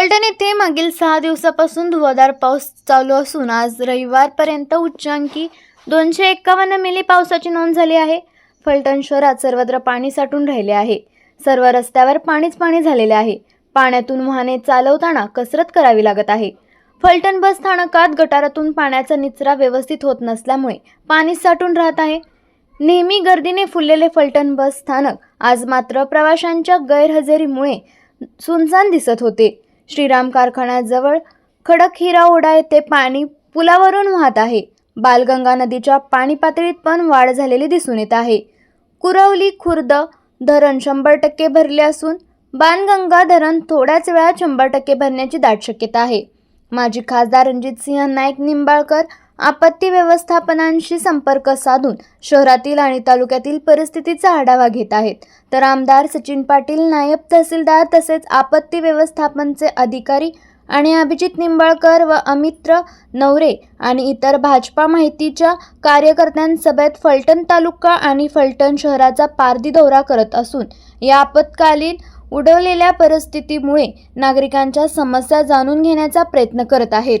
फलटण येथे मागील सहा दिवसापासून धुवाधार पाऊस चालू असून आज रविवारपर्यंत उच्चांकी दोनशे एक्कावन्न मिली पावसाची नोंद झाली आहे. फलटण शहरात सर्वत्र पाणी साठून राहिले आहे. सर्व रस्त्यावर पाणीच पाणी झालेले आहे. पाण्यातून वाहने चालवताना कसरत करावी लागत आहे. फलटण बस स्थानकात गटारातून पाण्याचा निचरा व्यवस्थित होत नसल्यामुळे पाणी साठून राहत आहे. नेहमी गर्दीने फुललेले फलटण बस स्थानक आज मात्र प्रवाशांच्या गैरहजेरीमुळे सुनसान दिसत होते. श्रीराम कारखान्याजवळ खडक हिरा ओढा येथे पाणी पुलावरून वाहत आहे. बालगंगा नदीच्या पाणी पातळीत पण वाढ झालेली दिसून येत आहे. कुरवली खुर्द धरण शंभर टक्के भरले असून बाणगंगा धरण थोड्याच वेळात शंभर टक्के भरण्याची दाट शक्यता आहे. माजी खासदार रणजित सिंह नाईक निंबाळकर आपत्ती व्यवस्थापनांशी संपर्क साधून शहरातील आणि तालुक्यातील परिस्थितीचा आढावा घेत आहेत. तर आमदार सचिन पाटील नायब तहसीलदार तसेच आपत्ती व्यवस्थापनचे अधिकारी आणि अभिजित निंबाळकर व अमित्र नवरे आणि इतर भाजपा माहितीच्या कार्यकर्त्यांसभेत फलटण तालुका आणि फलटण शहराचा पारदी दौरा करत असून या आपत्कालीन उडवलेल्या परिस्थितीमुळे नागरिकांच्या समस्या जाणून घेण्याचा प्रयत्न करत आहेत.